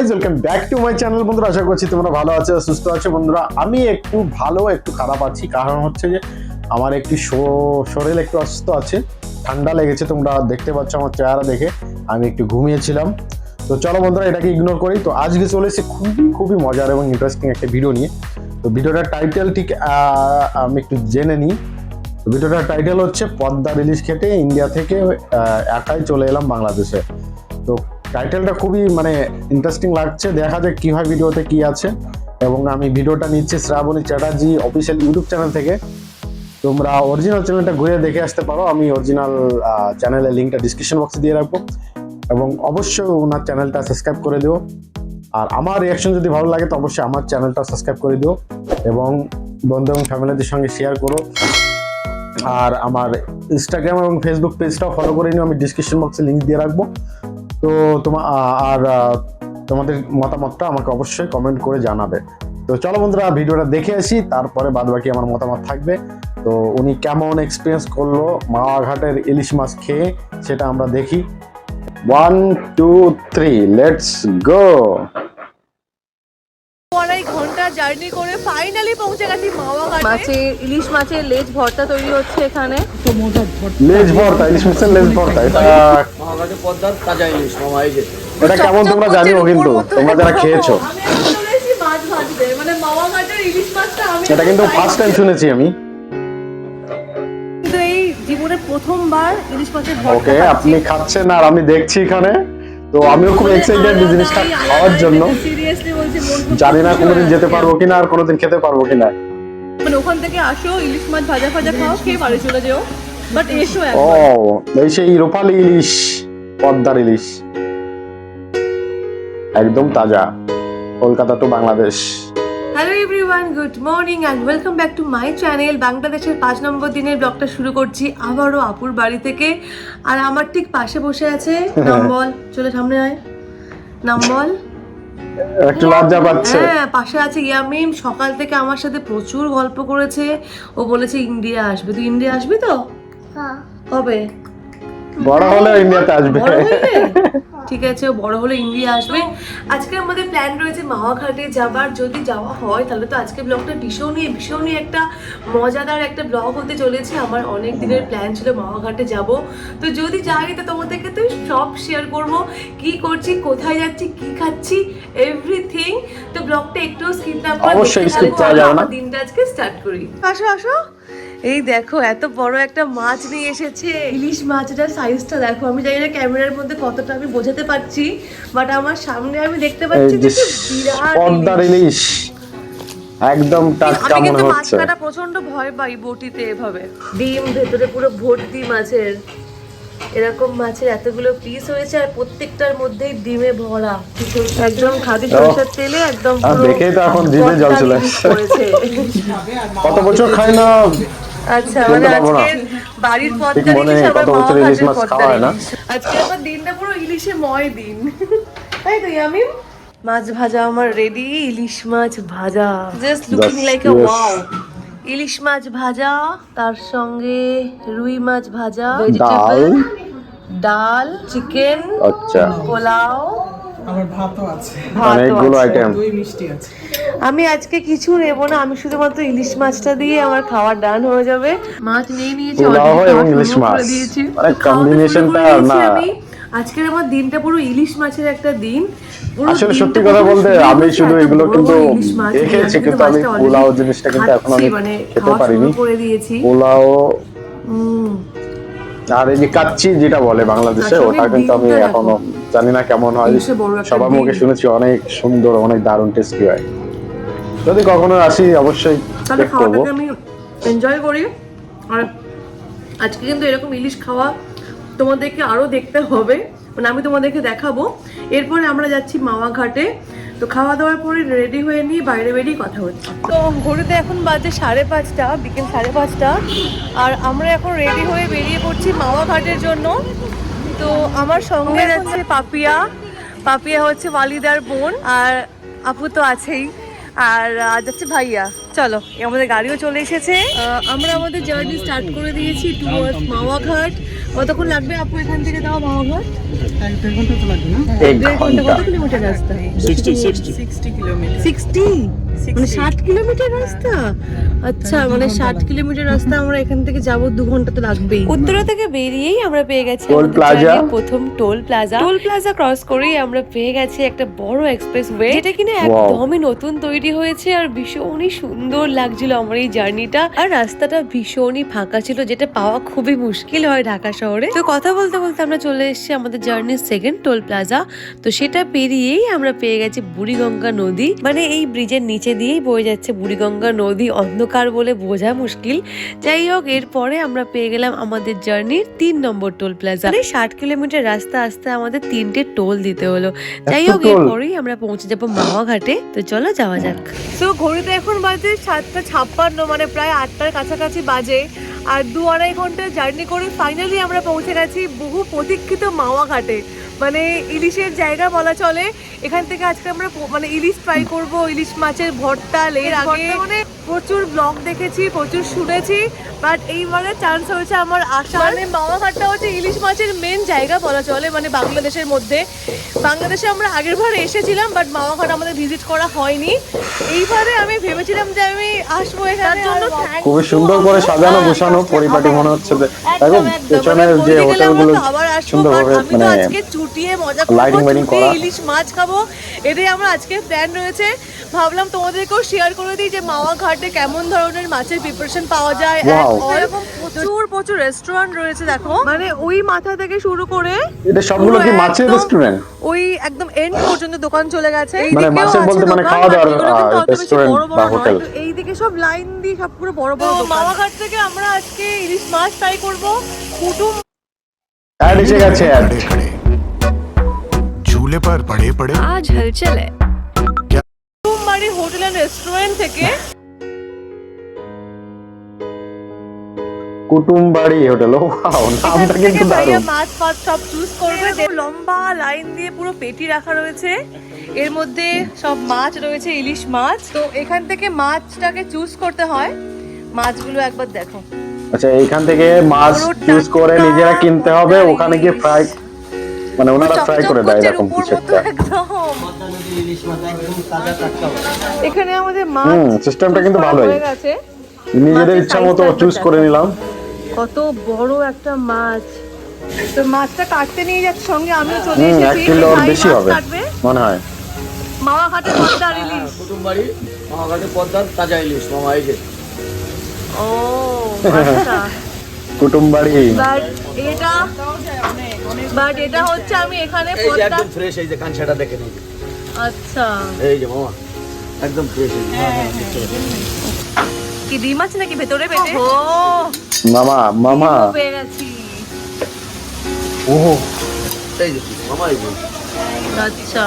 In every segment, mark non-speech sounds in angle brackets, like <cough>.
Guys welcome back to my channel বন্ধুরা, আশা করছি তোমরা ভালো আছো, সুস্থ আছো। বন্ধুরা, আমি একটু ভালো, একটু খারাপ আছি। কারণ হচ্ছে যে, আমার একটু শরীর একটু অসুস্থ আছে। ঠান্ডা লেগেছে, তোমরা দেখতে পাচ্ছ আমার চেহারা দেখে। আমি একটু ঘুমিয়েছিলাম। তো চলো বন্ধুরা, এটাকে ইগনোর করি। তো আজকে চলে এসেছি খুবই খুবই মজার এবং ইন্টারেস্টিং একটা ভিডিও নিয়ে। তো ভিডিওটার টাইটেল ঠিক আমি একটু জেনে নিই। তো ভিডিওটার টাইটেল হচ্ছে পদ্মা রিলিজ খেটে ইন্ডিয়া থেকে একাই চলে এলাম বাংলাদেশে। তো টাইটেলটা খুবই মানে ইন্টারেস্টিং লাগছে। দেখা যাক কি হয় ভিডিওতে কি আছে। এবং আমি ভিডিওটা নিচ্ছি Shrabani Chatterjee official YouTube channel থেকে। তোমরা অরিজিনাল চ্যানেলটা ঘুরে দেখে আসতে পারো। আমি অরিজিনাল চ্যানেলের লিঙ্কটা ডিসক্রিপশন বক্সে দিয়ে রাখব। এবং অবশ্যই ওনার চ্যানেলটা সাবস্ক্রাইব করে দিও। আর আমার রিয়াকশন যদি ভালো লাগে, তো অবশ্যই আমার চ্যানেলটা সাবস্ক্রাইব করে দিও। এবং বন্ধু এবং ফ্যামিলিদের সঙ্গে শেয়ার করো। আর আমার ইনস্টাগ্রাম এবং ফেসবুক পেজটাও ফলো করে নিও। আমি ডিসক্রিপশন বক্সে লিঙ্ক দিয়ে রাখব। তো তোমার আর তোমাদের মতামতটা আমাকে অবশ্যই কমেন্ট করে জানাবে। তো চলো বন্ধুরা, ভিডিওটা দেখে আসি, তারপরে বাদ বাকি আমার মতামত থাকবে। তো উনি কেমন এক্সপিরিয়েন্স করল মাওয়াঘাটের ইলিশ মাছ খেয়ে, সেটা আমরা দেখি। One two three let's go আড়াই ঘণ্টা জার্নি ফাইনালি পৌঁছে গেছি মাওয়া ঘাটে। মাছের ইলিশ মাছের লেজ ভর্তা তৈরি হচ্ছে এখানে। লেজ ভর্তা ইলিশ মাছের লেজ ভর্তা এটা পদ্মার তাজা ইলিশ মামা এই যে। এটা কেমন তোমরা জানিও কিন্তু তোমরা যারা খেয়েছো। মাছ মানে মাওয়া ঘাটের ইলিশ মাছটা আমি এটা কিন্তু ফার্স্ট টাইম শুনেছি আমি। কিন্তু এই জীবনে প্রথমবার ইলিশ মাছের ওকে আপনি খাচ্ছেন আর আমি দেখছি এখানে তো আমিও খুব এক্সাইটেড জিনিসটা খাওয়ার জন্য সিরিয়াসলি বলছি মন খুব জানি না কোনোদিন যেতে পারব কিনা আর কোনোদিন খেতে পারব কিনা। মানে ওখান থেকে আসো ইলিশ মাছ ভাজা ভাজা খাও খেয়ে বাড়ি চলে যেও। বাট এসো ও এই সেই রূপালী ইলিশ পদ্মার ইলিশ। একদম তাজা। Kolkata to Bangladesh. Hello everyone good morning and welcome back to my channel বাংলাদেশের পাঁচ নম্বর দিনের ব্লগটা শুরু করছি আবারও আপুর বাড়ি থেকে। আর আমার ঠিক পাশে বসে আছে <laughs> নাম বল চলে সামনে আয়। নাম বল একটু লজ্জা পাচ্ছে। হ্যাঁ পাশে আছে ইয়ামিম সকাল থেকে আমার সাথে প্রচুর গল্প করেছে। ও বলেছে ইন্ডিয়া আসবে। তুই ইন্ডিয়া আসবি তো? কবে? বড় হলে ইন্ডিয়াতে আসবে। ঠিক আছে বড় হলে ইন্ডিয়া আসবে। আজকে আমাদের প্ল্যান রয়েছে মাওয়াঘাটে যাবার। যদি যাওয়া হয় তাহলে তো আজকে ব্লগটা ভীষণই ভীষণই একটা মজাদার একটা ব্লগ হতে চলেছে। আমার অনেক দিনের প্ল্যান ছিল মাওয়াঘাটে যাব। তো যদি যাই তো তোমাদেরকে তো সব শেয়ার করব। কি করছি কোথায় যাচ্ছি কি খাচ্ছি এভরিথিং তো ব্লগটা একটু স্কিপ না করে অবশ্যই দেখতে করা যাবে না। আমার দিনটা আজকে স্টার্ট করি। আসো আসো। এই দেখো এত বড় একটা মাছ নিয়ে এসেছে। ইলিশ মাছটার সাইজটা দেখো আমি জানি না ক্যামেরার মধ্যে কতটা আমি বোঝাতে পারছি বাট আমার সামনে আমি দেখতে পাচ্ছি যে বিরাট ইলিশ। ইলিশ। একদম টাটকা মনে কিন্তু মাছ হচ্ছে। কাটা প্রচণ্ড ভয় পাই বটিতে এভাবে। ডিম ভেতরে পুরো ভর্তি মাছের। এরকম মাছের এতগুলো পিস হয়েছে আর প্রত্যেকটার মধ্যেই ডিমে ভরা। একদম খাদি সরষের তেলে একদম আর দেখেই তো এখন জিভে জল চলে আসছে। কত বছর খাই না আচ্ছা মানে আজকে বাড়ির ইলিশ হয়। আজকে আমার দিনটা পুরো ইলিশে ময় দিন। <laughs> তাই তো মাছ ভাজা আমার রেডি ইলিশ মাছ ভাজা। জাস্ট লুকিং লাইক ওয়াও ইলিশ মাছ ভাজা তার সঙ্গে রুই মাছ ভাজা ডাল ভেজিটেবল ডাল চিকেন আচ্ছা। পোলাও আমার ভাতও আছে। অনেকগুলো আইটেম দই মিষ্টি আছে। আমি আজকে কিছু নেব না আমি শুধুমাত্র ইলিশ মাছটা দিয়ে আমার খাওয়ার ডান হয়ে যাবে। মাছ নিয়ে নিয়েছি পোলাও এবং ইলিশ মাছ। মানে খাওয়া দিয়েছি না। আজকের আমার দিনটা পুরো ইলিশ মাছের একটা দিন। আসলে সত্যি কথা বলতে আমি শুধু এগুলো কিন্তু। দেখেছি কিন্তু আমি পোলাও জিনিসটা কিন্তু এখন আমি মানে খেতে খাওয়া পারিনি। পোলাও হুম। আর এই যে কাচ্চি যেটা বলে বাংলাদেশে ওটা কিন্তু আমি এখনও জানি না কেমন হয়। সবার মুখে শুনেছি অনেক সুন্দর অনেক দারুণ টেস্টি হয়। যদি কখনো আসি অবশ্যই তাহলে চেক করব। খাওয়াটাকে আমি এনজয় করি। আর আজকে কিন্তু এরকম ইলিশ খাওয়া তোমাদেরকে আরও দেখতে হবে। মানে আমি তোমাদেরকে দেখাবো। এরপরে আমরা যাচ্ছি মাওয়া ঘাটে তো খাওয়া দাওয়ার পরে রেডি হয়ে নিয়ে বাইরে বেরিয়ে কথা হচ্ছে। তো ঘড়িতে এখন বাজে সাড়ে পাঁচটা বিকেল সাড়ে পাঁচটা। আর আমরা এখন রেডি হয়ে বেরিয়ে পড়ছি মাওয়া ঘাটের জন্য। তো আমার সঙ্গে যাচ্ছে পাপিয়া। পাপিয়া হচ্ছে ওয়ালিদার বোন আর আপু তো আছেই। আর আজ যাচ্ছে ভাইয়া। চলো আমাদের গাড়িও চলে এসেছে। আমরা আমাদের জার্নি স্টার্ট করে দিয়েছি টুয়ার্ডস মাওয়া ঘাট কতক্ষণ লাগবে আপু এখান থেকে দাও মাওয়া ঘাট এক দেড় ঘণ্টা তো লাগবে না। দেড় ঘণ্টা ঘণ্টা। কত কিলোমিটার রাস্তা? সিক্সটি কিলোমিটার সিক্সটি মানে ষাট কিলোমিটার রাস্তা? আচ্ছা মানে ষাট কিলোমিটার রাস্তা আমরা এখান থেকে যাব দু ঘণ্টা তো লাগবেই। উত্তরা থেকে বেরিয়েই আমরা পেয়ে গেছি টোল প্লাজা। প্রথম toll plaza toll plaza cross করেই আমরা পেয়ে গেছি একটা বড় এক্সপ্রেস ওয়ে যেটা কিনা একদমই নতুন তৈরি হয়েছে আর ভীষণই সুন্দর লাগছিল আমার এই জার্নিটা আর রাস্তাটা ভীষণই ফাঁকা ছিল যেটা পাওয়া খুবই মুশকিল হয় ঢাকা শহরে। তো কথা বলতে বলতে আমরা চলে এসেছি আমাদের জার্নির সেকেন্ড টোল প্লাজা তো সেটা পেরিয়েই আমরা পেয়ে গেছি বুড়িগঙ্গা নদী। মানে এই ব্রিজের নিচে দিয়েই বয়ে যাচ্ছে বুড়িগঙ্গা নদী। অন্ধকার বলে বোঝা মুশকিল। যাই হোক এরপরে আমরা পেয়ে গেলাম আমাদের জার্নির তিন নম্বর টোল প্লাজা। মানে ষাট কিলোমিটার রাস্তা আসতে আমাদের তিনটে টোল দিতে হলো। যাই হোক এরপরেই আমরা পৌঁছে যাব মাওয়া ঘাটে তো চলো যাওয়া যাক। তো ঘড়িতে এখন বাজে সাতটা ছাপ্পান্ন মানে প্রায় আটটার কাছাকাছি বাজে। আর দু আড়াই ঘণ্টা জার্নি করে ফাইনালি আমরা পৌঁছে গেছি বহু প্রতীক্ষিত মাওয়া ঘাটে মানে ইলিশের জায়গা বলা চলে। এখান থেকে আজকে আমরা মানে ইলিশ ট্রাই করব ইলিশ মাছের ভর্তা। এর আগে মানে প্রচুর ব্লগ দেখেছি প্রচুর শুনেছি বাট এইবারে চান্স হয়েছে আমার আশা মানে মাওয়া ঘাটটা হচ্ছে ইলিশ মাছের মেন জায়গা বলা চলে মানে বাংলাদেশের মধ্যে। বাংলাদেশে আমরা আগের বার এসেছিলাম বাট মাওয়া ঘাট আমাদের ভিজিট করা হয়নি। এইবারে আমি ভেবেছিলাম যে আমি আসব এখানে জন্য খুবই সুন্দর করে সাজানো গোছানো পরিপাটি মনে হচ্ছে যে একদম, দেখো পেছনের মানে যে হোটেলগুলো সুন্দরভাবে আমি তো মানে আজকে ফুটিয়ে মজা করব ইলিশ মাছ খাব। এটাই আমরা আজকে প্ল্যান রয়েছে। ভাবলাম তোমাদেরকেও শেয়ার করে দিই যে মাওয়া ঘাটে কেমন ধরনের মাছের প্রিপারেশন পাওয়া যায়। প্রচুর প্রচুর রেস্টুরেন্ট রয়েছে দেখো। মানে ওই মাথা থেকে শুরু করে এটা সবগুলো কি মাছের রেস্টুরেন্ট ওই একদম এন্ড পর্যন্ত দোকান চলে গেছে। মানে মাছের বলতে মানে খাওয়া দাওয়ার রেস্টুরেন্ট বা হোটেল। এই দিকে সব লাইন দিয়ে সব পুরো বড় বড় দোকান। মামাঘাট থেকে আমরা আজকে ইলিশ মাছ ট্রাই করব। কুটুম অ্যাড এসে গেছে অ্যাড झूले पर पड़े पड़े আজ হলচল কুটুমবাড়ি হোটেল এন্ড রেস্টুরেন্ট থেকে কুটুমবাড়ি হোটেল ও ওয়াও নামটা এখান থেকে কিন্তু ভাইয়া দারুণ মাছ ফাছ সব চুজ করবে দেখো লম্বা লাইন দিয়ে পুরো পেটি রাখা রয়েছে এর মধ্যে সব মাছ রয়েছে ইলিশ মাছ তো এখান থেকে মাছটাকে চুজ করতে হয় মাছগুলো একবার দেখো আচ্ছা এইখান থেকে মাছ পুরো চুজ করে টাটকা নিজেরা কিনতে হবে টাটকা ওখানে গিয়ে ইলিশ। ফ্রাই মানে ওনারা ফ্রাই করে দেয় এরকম কিছু একটা পদ্মা। এখানে আমাদের মাছ সিস্টেমটা কিন্তু ভালোই। হয়ে গেছে। নিজেদের ইচ্ছা মতো চুজ করে নিলাম। কত বড় একটা মাছ। তো মাছটা কাটতে নিয়ে যাচ্ছে সঙ্গে আমিও চলে হুম এক এসেছি কিলো বেশি হবে মনে হয়। মামা ঘাটে পদ্মার ইলিশ কুটুমবাড়ি মামাঘাটে পদ্মার তাজা ইলিশ মামা এই যে। ও আচ্ছা। <laughs> কুটুমবাড়ি বাট এটা বাট এটা হচ্ছে আমি এখানে এই যে একদম ফ্রেশ এই যে কানসাটা দেখে নিন। আচ্ছা। এই যে মামা একদম ফ্রেশ কি ডিম আছে নাকি ভেতরে পেটে? ও মামা মামা। পেয়ে গেছি। ও এই যে মামা এই যে। আচ্ছা।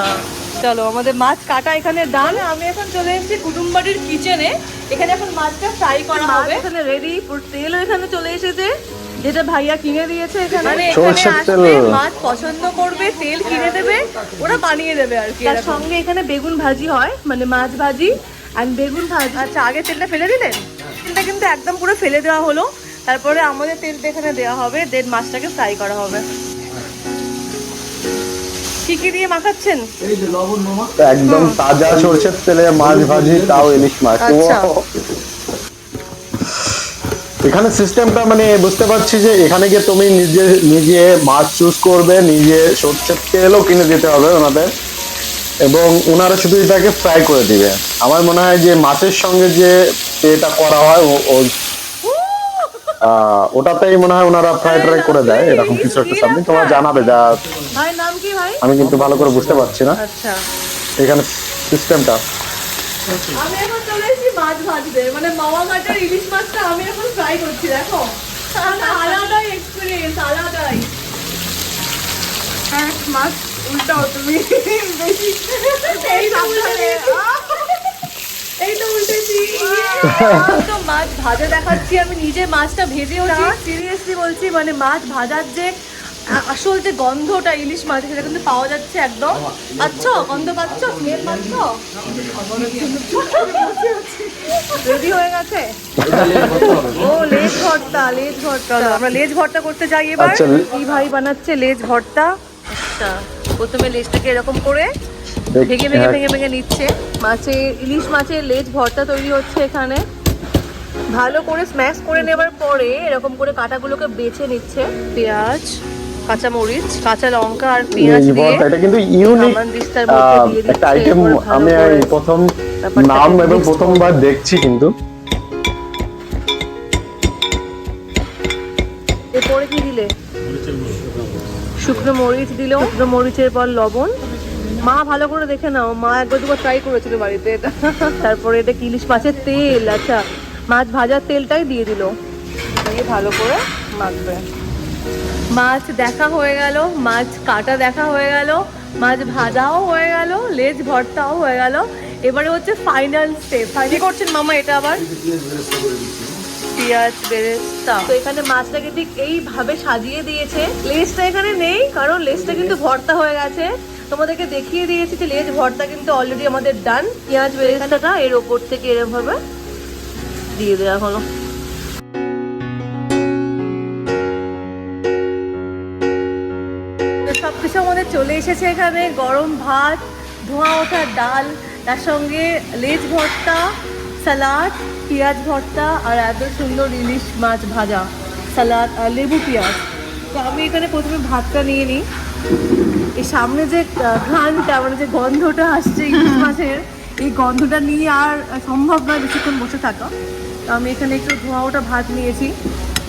চলো আমাদের মাছ কাটা এখানে ডান আমি এখন চলে এসেছি কুটুমবাড়ির কিচেনে এখানে এখন মাছটা ফ্রাই করা হবে। এখানে রেডি তেলও এখানে চলে এসেছে। যেটা ভাইয়া কিনে দিয়েছে এখানে। মানে এখানে আসলে মাছ পছন্দ করবে তেল কিনে দেবে ওরা বানিয়ে দেবে আর কি তার সঙ্গে এখানে বেগুন ভাজি হয় মানে মাছ ভাজি আর বেগুন ভাজি। আচ্ছা আগে তেলটা ফেলে দিলেন তেলটা কিন্তু একদম পুরো ফেলে দেওয়া হলো। তারপরে আমাদের তেলটা এখানে দেওয়া হবে দেন মাছটাকে ফ্রাই করা হবে। কি কি দিয়ে মাখাচ্ছেন? এই যে লবণ মামা একদম তাজা সরষের তেলে মাছ ভাজি তাও ইলিশ মাছ। আচ্ছা। এখানে সিস্টেমটা মানে বুঝতে পারছি যে এখানে গিয়ে তুমি নিজে নিজে মাছ চুজ করবে নিজে সরষের তেলও কিনে দিতে হবে ওনাদের। এবং ওনারা শুধু এটাকে ফ্রাই করে দিবে। আমার মনে হয় যে মাছের সঙ্গে যে এটা করা হয় ও- ওটাতেই মনে হয় ওনারা ফ্রাই ট্রাই করে দেয় এরকম কিছু একটা সামনে তোমার জানাবে যা আমি কিন্তু ভালো করে বুঝতে পারছি না। আচ্ছা। এখানে সিস্টেমটা আমি এখন চলে এসেছি মাছ ভাজতে। মানে মামা ঘাটের ইলিশ মাছটা আমি এখন ফ্রাই করছি দেখো। আলাদাই এক্সপিরিয়েন্স আলাদাই। হ্যাঁ মাছ উল্টাও তুমি। বেশি। এই তো উল্টেছি তো মাছ ভাজা দেখাচ্ছি আমি নিজে মাছটা ভেজেওছি সিরিয়াসলি বলছি মানে মাছ ভাজার যে আসল যে গন্ধটা ইলিশ মাছ সেটা কিন্তু পাওয়া যাচ্ছে একদম। পাচ্ছ? গন্ধ পাচ্ছ? স্মেল পাচ্ছ? রেডি হয়ে গেছে? ও লেজ ভর্তা লেজ ভর্তা। আমরা লেজ ভর্তা করতে যাই এবার। আচ্ছা, কি ভাই বানাচ্ছে লেজ ভর্তা? আচ্ছা প্রথমে লেজটাকে এরকম করে ভেঙে ভেঙে ভেঙে ভেঙে নিচ্ছে। মাছের ইলিশ মাছের লেজ ভর্তা তৈরি হচ্ছে এখানে। ভালো করে স্ম্যাশ করে নেবার পরে এরকম করে কাটাগুলোকে বেছে নিচ্ছে। পেঁয়াজ। কাঁচামরিচ কাঁচা লঙ্কা আর পেঁয়াজ দিয়ে এটা কিন্তু ইউনিক একটা আইটেম আমি প্রথম নাম এবং প্রথমবার দেখছি কিন্তু। এরপরে কি দিলে? শুকনো মরিচ দিল শুকনো মরিচের পর লবণ। মা ভালো করে দেখে নাও মা একবার দুবার ট্রাই করেছিল বাড়িতে এটা। তারপরে এটা ইলিশ মাছের তেল আচ্ছা। মাছ ভাজার তেলটাই দিয়ে দিল। দিয়ে ভালো করে মাখবে। মাছ দেখা হয়ে গেল মাছ কাটা দেখা হয়ে গেল মাছ ভাজাও হয়ে গেল লেজ ভর্তাও হয়ে গেল। এবারে হচ্ছে ফাইনাল স্টেপ কি করছেন মামা এটা আবার? পেঁয়াজ বেরেস্তা তো এখানে মাছটাকে ঠিক এইভাবে সাজিয়ে দিয়েছে। লেজটা এখানে নেই কারণ লেজটা কিন্তু ভর্তা হয়ে গেছে। তোমাদেরকে দেখিয়ে দিয়েছি যে লেজ ভর্তা কিন্তু অলরেডি আমাদের ডান পেঁয়াজ বেরেস্তাটা এর ওপর থেকে এরকম ভাবে দিয়ে দেওয়া হলো। চলে এসেছে এখানে গরম ভাত ধোঁয়া ওঠা ডাল তার সঙ্গে লেজ ভর্তা সালাদ পেঁয়াজ ভর্তা আর এত সুন্দর ইলিশ মাছ ভাজা সালাদ আর লেবু পেঁয়াজ। তো আমি এখানে প্রথমে ভাতটা নিয়ে নিই। এই সামনে যে ঘ্রাণটা মানে যে গন্ধটা আসছে <laughs> ইলিশ মাছের এই গন্ধটা নিয়ে আর সম্ভব নয় বেশিক্ষণ বসে থাকা। তো আমি এখানে একটু ধোঁয়া ওঠা ভাত নিয়েছি।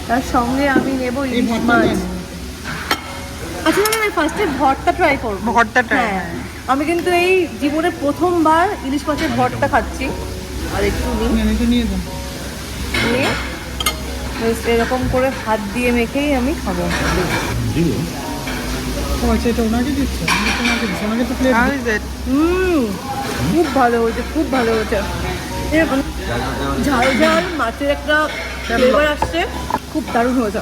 তার সঙ্গে আমি নেব ইলিশ মাছ। আচ্ছা না না ফার্স্টে ভর্তা ট্রাই করব। ভর্তাটা হ্যাঁ। আমি কিন্তু এই জীবনে প্রথমবার ইলিশ মাছের ভর্তা খাচ্ছি। আর একটু নিয়ে নিয়ে এরকম করে হাত দিয়ে মেখেই আমি খাব। ও আচ্ছা এটা ওনাকে দিচ্ছে? আমি তো ওনাকে দিচ্ছি ওনাকে তো প্লেট হুম খুব ভালো হয়েছে খুব ভালো হয়েছে। এরকম ঝাল ঝাল মাছের একটা ফ্লেভার আসছে খুব দারুণ হয়েছে।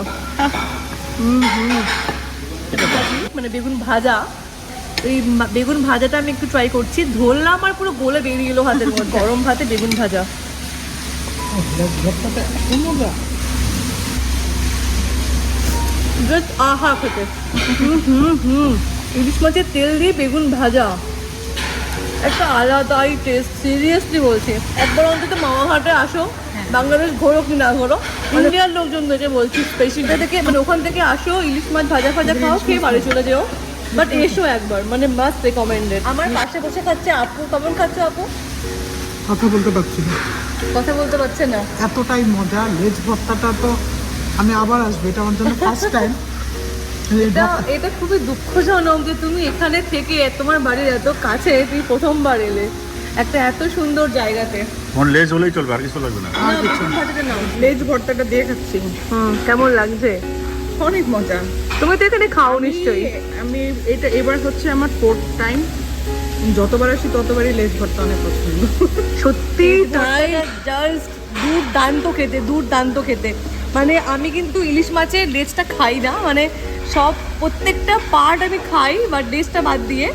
হুম হুম। মানে বেগুন ভাজা এই বেগুন ভাজাটা আমি একটু ট্রাই করছি। ধরলাম আর পুরো গলে বেরিয়ে গেলো হাতের মধ্যে। <laughs> গরম ভাতে বেগুন ভাজা। জাস্ট আহা খেতে। হুম হুম হুম। ইলিশ মাছের তেল দিয়ে বেগুন ভাজা। একটা আলাদাই টেস্ট সিরিয়াসলি বলছি। একবার অন্তত মামাঘাটে আসো। বাংলাদেশ ঘোরো কি না ঘোরো ইন্ডিয়ার লোকজন থেকে বলছি স্পেশালটা থেকে মানে ওখান থেকে আসো ইলিশ মাছ ভাজা ভাজা খাও খেয়ে বাড়ি চলে যেও। বাট এসো একবার মানে মাস্ট রেকমেন্ডেড আমার পাশে বসে খাচ্ছে আপু। কেমন খাচ্ছে আপু? কথা বলতে পারছি না। কথা বলতে পারছে না। এতটাই মজা লেজ ভর্তাটা তো আমি আবার আসব এটা আমার জন্য ফার্স্ট টাইম এটা এটা খুবই দুঃখজনক যে তুমি এখানে থেকে তোমার বাড়ির এত কাছে তুমি প্রথমবার এলে। একটা এত সুন্দর জায়গাতে। তোমার লেজ হলেই চলবে আর কিছু লাগবে না। লেজ ভর্তাটা দিয়ে খাচ্ছি হুম, কেমন লাগছে? অনেক মজা। তুমি তো এখানে খাও নিশ্চয়ই। আমি- এটা এবার হচ্ছে আমার ফোর্থ টাইম যতবার আসি ততবারই লেজ ভর্তা অনেক পছন্দ। সত্যি তাই? জাস্ট দুর্দান্ত খেতে দুর্দান্ত খেতে। মানে আমি কিন্তু ইলিশ মাছের লেজটা খাই না মানে সব প্রত্যেকটা পার্ট আমি খাই বাট লেজটা বাদ দিয়ে।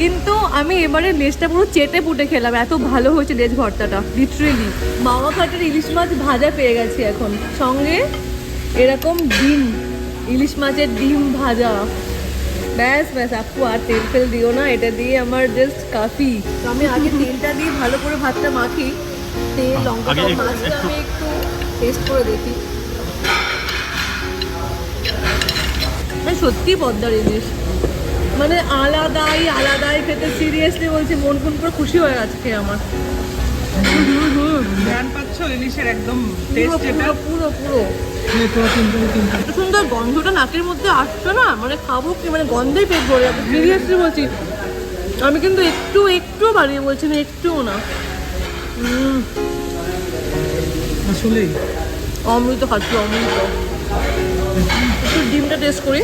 কিন্তু আমি এবারে লেজটা পুরো চেটে পুটে খেলাম এত ভালো হয়েছে লেজ ভর্তাটা লিটারেলি মামা ঘাটের ইলিশ মাছ ভাজা পেয়ে গেছি এখন। সঙ্গে এরকম ডিম ইলিশ মাছের ডিম ভাজা। ব্যাস ব্যাস আপু আর তেল ফেল দিও না এটা দিয়ে আমার জাস্ট কাফি তো আমি আগে তেলটা দিয়ে ভালো করে ভাতটা মাখি। তেল লঙ্কা মাছটা আমি একটু টেস্ট করে দেখি। সত্যি পদ্মার ইলিশ। মানে আলাদাই আলাদাই খেতে সিরিয়াসলি বলছি মন কোন করে খুশি হয়ে গেছে খেয়ে আমার। জ্ঞান পাচ্ছ ইলিশের একদম টেস্ট এটা? পুরো পুরো সুন্দর গন্ধটা নাকের মধ্যে আসছে না? মানে খাব কি? মানে গন্ধেই পেট ভরে যাবে। সিরিয়াসলি বলছি। আমি কিন্তু একটু একটু বাড়িয়ে বলছি না একটুও না। উম, আসলেই। অমৃত খাচ্ছি অমৃত। একটু ডিমটা টেস্ট করি।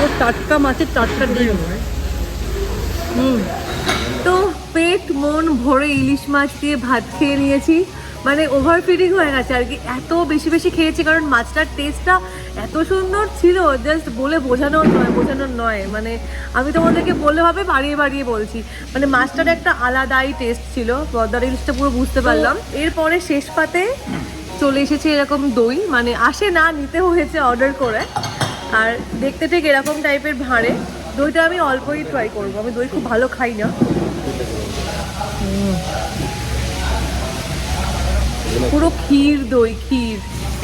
পুরো টাটকা মাছের টাটকা ডিম হুম তো পেট মন ভরে ইলিশ মাছ দিয়ে ভাত খেয়ে নিয়েছি। মানে ওভার ফিডিং হয়ে গেছে আর কি। এত বেশি বেশি খেয়েছি কারণ মাছটার টেস্টটা এত সুন্দর ছিল জাস্ট বলে বোঝানোর নয় বোঝানোর নয়। মানে আমি তোমাদেরকে বলে ভাবে বাড়িয়ে বাড়িয়ে বলছি। মানে মাছটার একটা আলাদাই টেস্ট ছিল পদ্মার ইলিশটা পুরো বুঝতে পারলাম। এরপরে শেষ পাতে চলে এসেছে এরকম দই। মানে আসে না নিতে হয়েছে অর্ডার করে। আর দেখতে ঠিক এরকম টাইপের ভাঁড়ে। দইটা আমি অল্পই ট্রাই করব। আমি দই খুব ভালো খাই না। পুরো ক্ষীর দই ক্ষীর।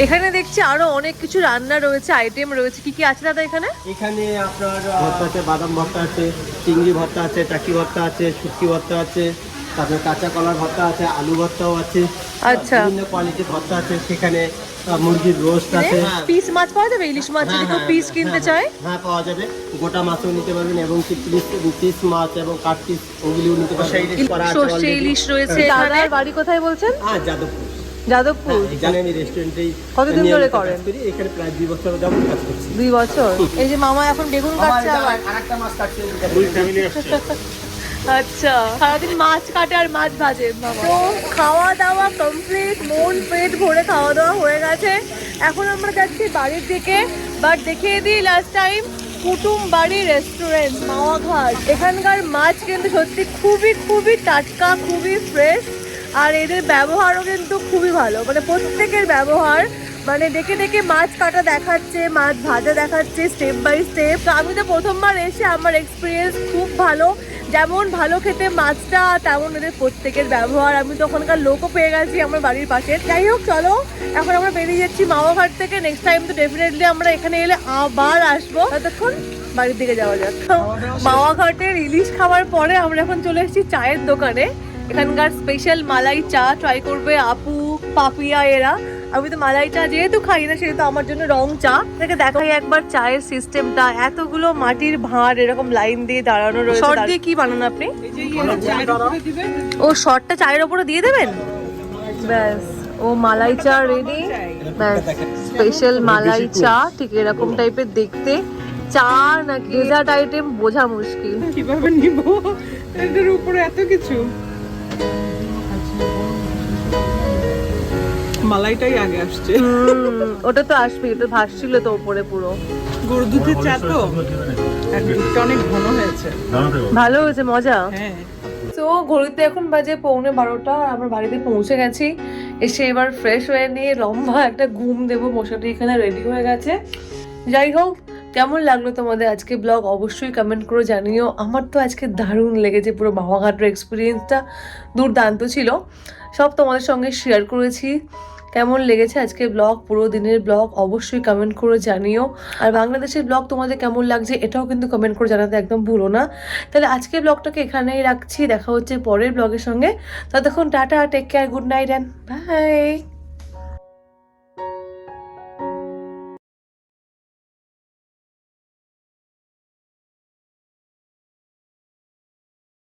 এখানে দেখছি আরও অনেক কিছু রান্না রয়েছে আইটেম রয়েছে। কি কি আছে দাদা এখানে? এখানে আপনার ভর্তা আছে বাদাম ভর্তা আছে চিংড়ি ভর্তা আছে টাকি ভর্তা আছে শুটকি ভর্তা আছে তারপরে কাঁচা কলার ভর্তা আছে আলু ভর্তাও আছে। আচ্ছা। বিভিন্ন কোয়ালিটির ভর্তা আছে। সেখানে মুরগির রোস্ট আছে। পিস মাছ পাওয়া যাবে? ইলিশ মাছ যদি কেউ পিস কিনতে চায়? হ্যাঁ পাওয়া যাবে। গোটা মাছও নিতে পারবেন এবং পিস পিস মাছ এবং কাঠ পিস ওগুলিও নিতে পারবেন। সর্ষে ইলিশ রয়েছে। দাদার বাড়ি কোথায় বলছেন? হ্যাঁ যাদবপুর। যাদবপুর। এখানে আমি রেস্টুরেন্টেই কতদিন ধরে করেন? করি। এখানে প্রায় দুই বছর যাবত কাজ করছি। দুই বছর? এই যে মামা এখন বেগুন কাটছে আবার। আরেকটা মাছ কাটছে। আচ্ছা। সারাদিন মাছ কাটে আর মাছ ভাজে তো খাওয়া দাওয়া কমপ্লিট মন পেট ভরে খাওয়া দাওয়া হয়ে গেছে। এখন আমরা যাচ্ছি বাড়ির দিকে বাট দেখিয়ে দিই লাস্ট টাইম কুটুম বাড়ি রেস্টুরেন্ট মাওয়া ঘাট এখানকার মাছ কিন্তু সত্যি খুবই খুবই টাটকা, খুবই ফ্রেশ আর এদের ব্যবহারও কিন্তু খুবই ভালো। মানে প্রত্যেকের ব্যবহার মানে দেখে দেখে মাছ কাটা দেখাচ্ছে, মাছ ভাজা দেখাচ্ছে স্টেপ বাই স্টেপ আমি তো প্রথমবার এসে আমার এক্সপিরিয়েন্স খুব ভালো। যেমন ভালো খেতে মাছটা, তেমন এদের প্রত্যেকের ব্যবহার। আমি তো ওখানকার লোকও পেয়ে গেছি আমার বাড়ির পাশে। যাই হোক, চলো, এখন আমরা বেরিয়ে যাচ্ছি মামাঘাট থেকে। নেক্সট টাইম তো ডেফিনেটলি আমরা এখানে এলে আবার আসব। ততক্ষণ বাড়ির দিকে যাওয়া যাক। মাওয়াঘাটের ইলিশ খাওয়ার পরে আমরা এখন চলে এসেছি চায়ের দোকানে। এখানকার স্পেশাল মালাই চা ট্রাই করবে আপু, পাপিয়া এরা। আমি তো মালাই চা যেহেতু খাই না সেহেতু আমার জন্য রং চা। থেকে দেখাই একবার চায়ের সিস্টেমটা এতগুলো মাটির ভাঁড় এরকম লাইন দিয়ে দাঁড়ানো রয়েছে। শর্ট দিয়ে কি বানান আপনি? ও শর্টটা চায়ের ওপরে দিয়ে দেবেন? ব্যাস ও মালাই চা রেডি ব্যাস স্পেশাল মালাই চা ঠিক এরকম টাইপের দেখতে। চা নাকি ডেজার্ট আইটেম বোঝা মুশকিল। কীভাবে নিব? এটার উপরে এত কিছু। মালাইটাই আগে আসছে। হুম, ওটা তো আসবে এটা ভাসছিল তো উপরে পুরো। গরু দুধের চা তো? দুধটা অনেক ঘন হয়েছে। ভালো হয়েছে মজা। হ্যাঁ। তো ঘড়িতে এখন বাজে পৌনে বারোটা আর আমরা বাড়িতে পৌঁছে গেছি। এসে এবার ফ্রেশ হয়ে নিয়ে লম্বা একটা ঘুম দেবো মশাটি এখানে রেডি হয়ে গেছে। যাই হোক কেমন লাগল তোমাদের আজকে ব্লগ অবশ্যই কমেন্ট করে জানিও। আমার তো আজকে দারুণ লেগেছে পুরো মামাঘাটের এক্সপিরিয়েন্সটা দুর্দান্ত ছিল। সব তোমাদের সঙ্গে শেয়ার করেছি। কেমন লেগেছে আজকে ব্লগ? পুরো দিনের ব্লগ অবশ্যই কমেন্ট করে জানিও। আর বাংলাদেশের ব্লগ তোমাদের কেমন লাগছে এটাও কিন্তু কমেন্ট করে জানাতে একদম ভুলো না। তাহলে আজকের ব্লগটাকে এখানেই রাখছি। দেখা হচ্ছে পরের ব্লগের সঙ্গে। ততক্ষণ tata take care good night and bye